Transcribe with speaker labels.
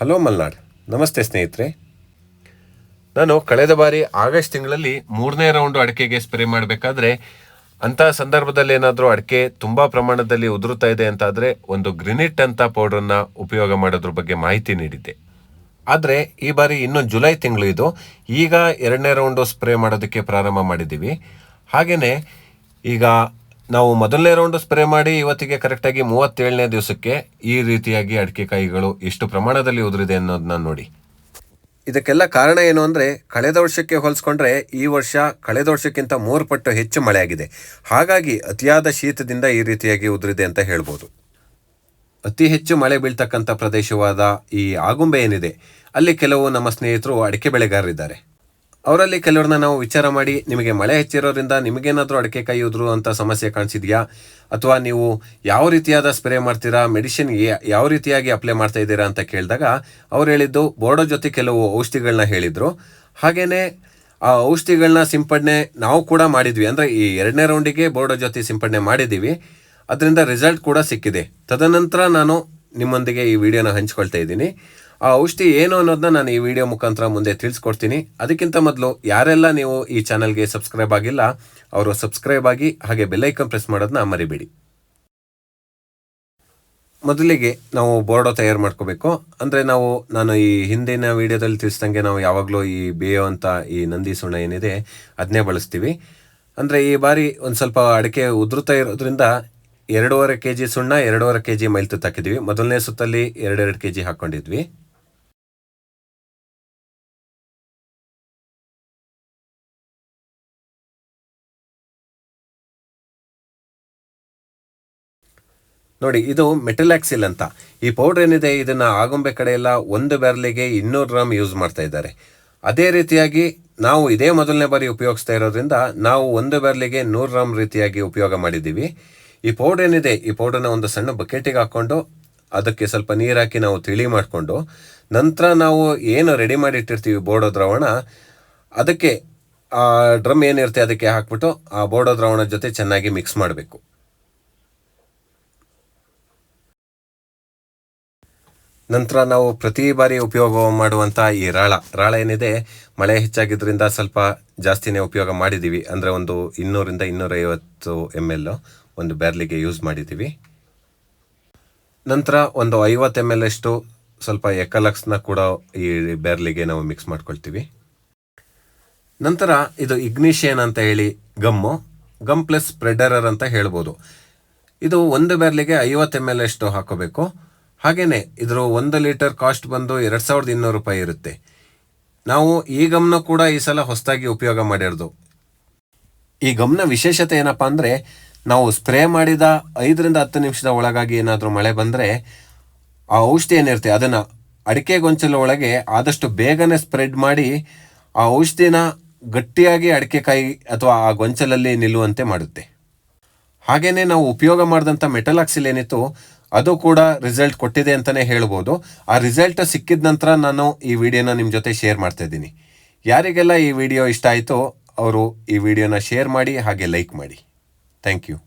Speaker 1: Hello Malnad. ನಮಸ್ತೆ ಸ್ನೇಹಿತರೆ. ನಾನು ಕಳೆದ ಬಾರಿ ಆಗಸ್ಟ್ ತಿಂಗಳಲ್ಲಿ ಮೂರನೇ ರೌಂಡ್ ಅಡಿಕೆಗೆ ಸ್ಪ್ರೇ ಮಾಡಬೇಕಾದ್ರೆ ಅಂತಹ ಸಂದರ್ಭದಲ್ಲಿ ಏನಾದರೂ ಅಡಿಕೆ ತುಂಬ ಪ್ರಮಾಣದಲ್ಲಿ ಉದುರುತ್ತಾ ಇದೆ ಅಂತಾದರೆ ಒಂದು ಗ್ರಿನಿಟ್ ಅಂತ ಪೌಡರ್ನ ಉಪಯೋಗ ಮಾಡೋದ್ರ ಬಗ್ಗೆ ಮಾಹಿತಿ ನೀಡಿದ್ದೆ. ಆದರೆ ಈ ಬಾರಿ ಇನ್ನು ಜುಲೈ ತಿಂಗಳು ಇದು. ಈಗ ಎರಡನೇ ರೌಂಡು ಸ್ಪ್ರೇ ಮಾಡೋದಕ್ಕೆ ಪ್ರಾರಂಭ ಮಾಡಿದ್ದೀವಿ. ಹಾಗೆಯೇ ಈಗ ನಾವು ಮೊದಲನೇ ರೌಂಡ್ ಸ್ಪ್ರೇ ಮಾಡಿ ಇವತ್ತಿಗೆ ಕರೆಕ್ಟಾಗಿ ಮೂವತ್ತೇಳನೇ ದಿವಸಕ್ಕೆ ಈ ರೀತಿಯಾಗಿ ಅಡಿಕೆ ಕಾಯಿಗಳು ಎಷ್ಟು ಪ್ರಮಾಣದಲ್ಲಿ ಉದುರಿದೆ ಅನ್ನೋದನ್ನ ನೋಡಿ. ಇದಕ್ಕೆಲ್ಲ ಕಾರಣ ಏನು ಅಂದರೆ, ಕಳೆದ ವರ್ಷಕ್ಕೆ ಹೋಲಿಸ್ಕೊಂಡ್ರೆ ಈ ವರ್ಷ ಕಳೆದ ವರ್ಷಕ್ಕಿಂತ ಮೂರು ಪಟ್ಟು ಹೆಚ್ಚು ಮಳೆಯಾಗಿದೆ. ಹಾಗಾಗಿ ಅತಿಯಾದ ಶೀತದಿಂದ ಈ ರೀತಿಯಾಗಿ ಉದುರಿದೆ ಅಂತ ಹೇಳ್ಬೋದು. ಅತಿ ಹೆಚ್ಚು ಮಳೆ ಬೀಳ್ತಕ್ಕಂಥ ಪ್ರದೇಶವಾದ ಈ ಆಗುಂಬೆ ಏನಿದೆ, ಅಲ್ಲಿ ಕೆಲವು ನಮ್ಮ ಸ್ನೇಹಿತರು ಅಡಿಕೆ ಬೆಳೆಗಾರರಿದ್ದಾರೆ. ಅವರಲ್ಲಿ ಕೆಲವ್ರನ್ನ ನಾವು ವಿಚಾರ ಮಾಡಿ, ನಿಮಗೆ ಮಳೆ ಹೆಚ್ಚಿರೋದ್ರಿಂದ ನಿಮಗೇನಾದರೂ ಅಡಿಕೆ ಕೈ ಉದ್ರು ಅಂತ ಸಮಸ್ಯೆ ಕಾಣಿಸಿದೆಯಾ? ಅಥವಾ ನೀವು ಯಾವ ರೀತಿಯಾದ ಸ್ಪ್ರೇ ಮಾಡ್ತೀರಾ? ಮೆಡಿಸಿನ್ ಯಾವ ರೀತಿಯಾಗಿ ಅಪ್ಲೈ ಮಾಡ್ತಾ ಇದ್ದೀರಾ ಅಂತ ಕೇಳಿದಾಗ, ಅವ್ರು ಹೇಳಿದ್ದು ಬೋರ್ಡೋ ಜೊತೆ ಕೆಲವು ಔಷಧಿಗಳನ್ನ ಹೇಳಿದರು. ಹಾಗೆಯೇ ಆ ಔಷಧಿಗಳನ್ನ ಸಿಂಪಡಣೆ ನಾವು ಕೂಡ ಮಾಡಿದ್ವಿ. ಅಂದರೆ ಈ ಎರಡನೇ ರೌಂಡಿಗೆ ಬೋರ್ಡೋ ಜೊತೆ ಸಿಂಪಡಣೆ ಮಾಡಿದ್ದೀವಿ. ಅದರಿಂದ ರಿಸಲ್ಟ್ ಕೂಡ ಸಿಕ್ಕಿದೆ. ತದನಂತರ ನಾನು ನಿಮ್ಮೊಂದಿಗೆ ಈ ವಿಡಿಯೋನ ಹಂಚ್ಕೊಳ್ತಾ ಇದ್ದೀನಿ. ಆ ಔಷಧಿ ಏನು ಅನ್ನೋದನ್ನ ನಾನು ಈ ವಿಡಿಯೋ ಮುಖಾಂತರ ಮುಂದೆ ತಿಳಿಸ್ಕೊಡ್ತೀನಿ. ಅದಕ್ಕಿಂತ ಮೊದಲು ಯಾರೆಲ್ಲ ನೀವು ಈ ಚಾನಲ್ಗೆ ಸಬ್ಸ್ಕ್ರೈಬ್ ಆಗಿಲ್ಲ, ಅವರು ಸಬ್ಸ್ಕ್ರೈಬ್ ಆಗಿ ಹಾಗೆ ಬೆಲ್ಲೈಕನ್ ಪ್ರೆಸ್ ಮಾಡೋದನ್ನ ಮರಿಬೇಡಿ. ಮೊದಲಿಗೆ ನಾವು ಬೋರ್ಡೋ ತಯಾರು ಮಾಡ್ಕೋಬೇಕು. ಅಂದರೆ ನಾವು, ನಾನು ಈ ಹಿಂದಿನ ವಿಡಿಯೋದಲ್ಲಿ ತಿಳಿಸ್ದಂಗೆ ನಾವು ಯಾವಾಗಲೂ ಈ ಬೇಯೋ ಅಂತ ಈ ನಂದಿ ಸುಣ್ಣ ಏನಿದೆ ಅದನ್ನೇ ಬಳಸ್ತೀವಿ. ಅಂದರೆ ಈ ಬಾರಿ ಒಂದು ಸ್ವಲ್ಪ ಅಡಿಕೆ ಉದುರುತ್ತಾ ಇರೋದ್ರಿಂದ ಎರಡೂವರೆ ಕೆ ಜಿ ಸುಣ್ಣ, ಎರಡೂವರೆ ಕೆ ಜಿ ಮೈಲ್ ತುತ್ತಾಕಿದ್ವಿ ಮೊದಲನೇ ಸುತ್ತಲ್ಲಿ ಎರಡೆರಡು ಕೆ ಜಿ ಹಾಕ್ಕೊಂಡಿದ್ವಿ ನೋಡಿ, ಇದು ಮೆಟಲಾಕ್ಸಿಲ್ ಅಂತ. ಈ ಪೌಡರ್ ಏನಿದೆ, ಇದನ್ನು ಆಗುಂಬೆ ಕಡೆಯೆಲ್ಲ ಒಂದು ಬ್ಯಾರ್ಲಿಗೆ ಇನ್ನೂರು ಗ್ರಾಮ್ ಯೂಸ್ ಮಾಡ್ತಾ ಇದ್ದಾರೆ. ಅದೇ ರೀತಿಯಾಗಿ ನಾವು ಇದೇ ಮೊದಲನೇ ಬಾರಿ ಉಪಯೋಗಿಸ್ತಾ ಇರೋದ್ರಿಂದ ನಾವು ಒಂದು ಬ್ಯಾರ್ಲಿಗೆ ನೂರು ಗ್ರಾಮ್ ರೀತಿಯಾಗಿ ಉಪಯೋಗ ಮಾಡಿದ್ದೀವಿ. ಈ ಪೌಡರ್ ಏನಿದೆ, ಈ ಪೌಡರ್ನ ಒಂದು ಸಣ್ಣ ಬಕೆಟಿಗೆ ಹಾಕ್ಕೊಂಡು ಅದಕ್ಕೆ ಸ್ವಲ್ಪ ನೀರು ಹಾಕಿ ನಾವು ತಿಳಿ ಮಾಡಿಕೊಂಡು, ನಂತರ ನಾವು ಏನು ರೆಡಿ ಮಾಡಿ ಇಟ್ಟಿರ್ತೀವಿ ದ್ರವಣ ದ್ರಾವಣ, ಅದಕ್ಕೆ ಆ ಡ್ರಮ್ ಏನಿರುತ್ತೆ ಅದಕ್ಕೆ ಹಾಕ್ಬಿಟ್ಟು ಆ ಬೋಡೋ ದ್ರಾವಣದ ಜೊತೆ ಚೆನ್ನಾಗಿ ಮಿಕ್ಸ್ ಮಾಡಬೇಕು. ನಂತರ ನಾವು ಪ್ರತಿ ಬಾರಿ ಉಪಯೋಗ ಮಾಡುವಂಥ ಈ ರಾಳ. ರಾಳ ಏನಿದೆ, ಮಳೆ ಹೆಚ್ಚಾಗಿದ್ದರಿಂದ ಸ್ವಲ್ಪ ಜಾಸ್ತಿನೇ ಉಪಯೋಗ ಮಾಡಿದ್ದೀವಿ ಅಂದರೆ ಒಂದು ಇನ್ನೂರಿಂದ ಇನ್ನೂರೈವತ್ತು ಎಂ ಎಲ್ ಒಂದು ಬ್ಯಾರ್ಲಿಗೆ ಯೂಸ್ ಮಾಡಿದ್ದೀವಿ ನಂತರ ಒಂದು ಐವತ್ತು ಎಂ ಎಲ್ ಅಷ್ಟು ಸ್ವಲ್ಪ ಎಕಲಕ್ಸ್ನ ಕೂಡ ಈ ಬ್ಯಾರ್ಲಿಗೆ ನಾವು ಮಿಕ್ಸ್ ಮಾಡ್ಕೊಳ್ತೀವಿ. ನಂತರ ಇದು ಇಗ್ನಿಷಿಯನ್ ಅಂತ ಹೇಳಿ ಗಮ್ಮು. ಗಮ್ ಪ್ಲಸ್ ಸ್ಪ್ರೆಡರರ್ ಅಂತ ಹೇಳ್ಬೋದು. ಇದು ಒಂದು ಬ್ಯಾರ್ಲಿಗೆ ಐವತ್ತು ಎಂ ಎಲ್ ಅಷ್ಟು ಹಾಕೋಬೇಕು. ಹಾಗೆಯೇ ಇದರ ಒಂದು ಲೀಟರ್ ಕಾಸ್ಟ್ ಬಂದು ಎರಡು ಸಾವಿರದ ಇನ್ನೂರು ರೂಪಾಯಿ ಇರುತ್ತೆ. ನಾವು ಈ ಗಮ್ನ ಕೂಡ ಈ ಸಲ ಹೊಸದಾಗಿ ಉಪಯೋಗ ಮಾಡಿರೋದು. ಈ ಗಮ್ನ ವಿಶೇಷತೆ ಏನಪ್ಪ ಅಂದರೆ, ನಾವು ಸ್ಪ್ರೇ ಮಾಡಿದ ಐದರಿಂದ ಹತ್ತು ನಿಮಿಷದ ಒಳಗಾಗಿ ಏನಾದರೂ ಮಳೆ ಬಂದರೆ ಆ ಔಷಧಿ ಏನಿರುತ್ತೆ, ಅದನ್ನು ಅಡಿಕೆ ಗೊಂಚಲ ಒಳಗೆ ಆದಷ್ಟು ಬೇಗನೆ ಸ್ಪ್ರೆಡ್ ಮಾಡಿ ಆ ಔಷಧಿನ ಗಟ್ಟಿಯಾಗಿ ಅಡಿಕೆ ಕಾಯಿ ಅಥವಾ ಆ ಗೊಂಚಲಲ್ಲಿ ನಿಲ್ಲುವಂತೆ ಮಾಡುತ್ತೆ. ಹಾಗೆಯೇ ನಾವು ಉಪಯೋಗ ಮಾಡಿದಂಥ ಮೆಟಲಾಕ್ಸಿಲ್ ಏನಿತ್ತು, ಅದು ಕೂಡ ರಿಸಲ್ಟ್ ಕೊಟ್ಟಿದೆ ಅಂತಲೇ ಹೇಳ್ಬೋದು. ಆ ರಿಸಲ್ಟ್ ಸಿಕ್ಕಿದ ನಂತರ ನಾನು ಈ ವಿಡಿಯೋನ ನಿಮ್ಮ ಜೊತೆ ಶೇರ್ ಮಾಡ್ತಾ ಇದ್ದೀನಿ. ಯಾರಿಗೆಲ್ಲ ಈ ವಿಡಿಯೋ ಇಷ್ಟ ಆಯಿತೋ, ಅವರು ಈ ವಿಡಿಯೋನ ಶೇರ್ ಮಾಡಿ, ಹಾಗೆ ಲೈಕ್ ಮಾಡಿ. Thank you.